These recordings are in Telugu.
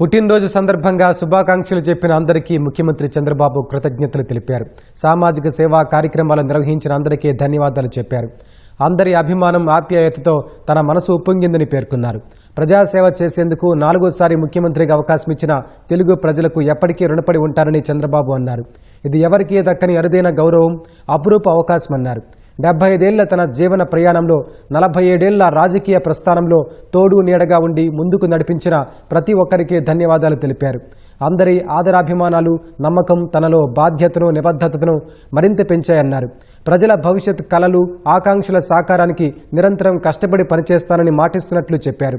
పుట్టినరోజు సందర్భంగా శుభాకాంక్షలు చెప్పిన అందరికీ ముఖ్యమంత్రి చంద్రబాబు కృతజ్ఞతలు తెలిపారు. సామాజిక సేవా కార్యక్రమాలు నిర్వహించిన అందరికీ ధన్యవాదాలు చెప్పారు. అందరి అభిమానం ఆప్యాయతతో తన మనసు ఉప్పొంగిందని పేర్కొన్నారు. ప్రజాసేవ చేసేందుకు నాలుగోసారి ముఖ్యమంత్రిగా అవకాశం ఇచ్చిన తెలుగు ప్రజలకు ఎప్పటికీ రుణపడి ఉంటారని చంద్రబాబు అన్నారు. ఇది ఎవరికీ దక్కని అరుదైన గౌరవం అపురూప అవకాశమన్నారు. డెబ్బై ఐదేళ్ళ తన జీవన ప్రయాణంలో నలభై ఏడేళ్ళ రాజకీయ ప్రస్థానంలో తోడు నీడగా ఉండి ముందుకు నడిపించిన ప్రతి ఒక్కరికి ధన్యవాదాలు తెలిపారు. అందరి ఆదరాభిమానాలు నమ్మకం తనలో బాధ్యతను నిబద్ధతను మరింత పెంచాయన్నారు. ప్రజల భవిష్యత్ కలలు ఆకాంక్షల సాకారానికి నిరంతరం కష్టపడి పనిచేస్తానని మాటిస్తున్నట్లు చెప్పారు.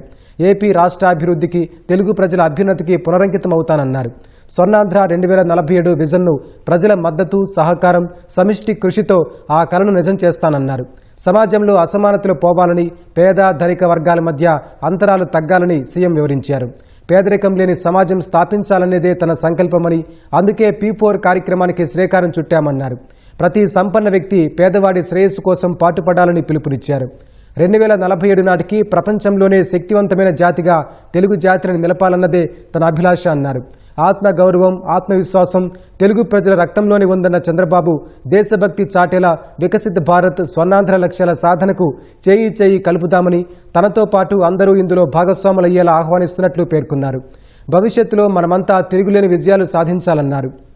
ఏపీ రాష్ట్ర అభివృద్ధికి తెలుగు ప్రజల అభ్యున్నతికి పునరంకితం అవుతానన్నారు స్వర్ణాంధ్ర రెండు వేల నలభై ఏడు విజన్ను ప్రజల మద్దతు సహకారం సమిష్టి కృషితో ఆ కలను నిజం చేస్తానన్నారు. సమాజంలో అసమానతలు పోవాలని పేద ధనిక వర్గాల మధ్య అంతరాలు తగ్గాలని సీఎం వివరించారు. పేదరికం లేని సమాజం స్థాపించాలనేదే తన సంకల్పమని అందుకే పీ ఫోర్ కార్యక్రమానికి శ్రీకారం చుట్టామన్నారు. ప్రతి సంపన్న వ్యక్తి పేదవాడి శ్రేయస్సు కోసం పాటుపడాలని పిలుపునిచ్చారు. రెండు వేల నలభై ఏడు నాటికి ప్రపంచంలోనే శక్తివంతమైన జాతిగా తెలుగు జాతిని నిలపాలన్నదే తన అభిలాష అన్నారు. ఆత్మగౌరవం ఆత్మవిశ్వాసం తెలుగు ప్రజల రక్తంలోనే ఉందన్న చంద్రబాబు దేశభక్తి చాటేలా వికసిత భారత్ స్వర్ణాంధ్ర లక్ష్యాల సాధనకు చేయి చేయి కలుపుదామని తనతో పాటు అందరూ ఇందులో భాగస్వాములయ్యేలా ఆహ్వానిస్తున్నట్లు పేర్కొన్నారు. భవిష్యత్తులో మనమంతా తిరుగులేని విజయాలు సాధించాలన్నారు.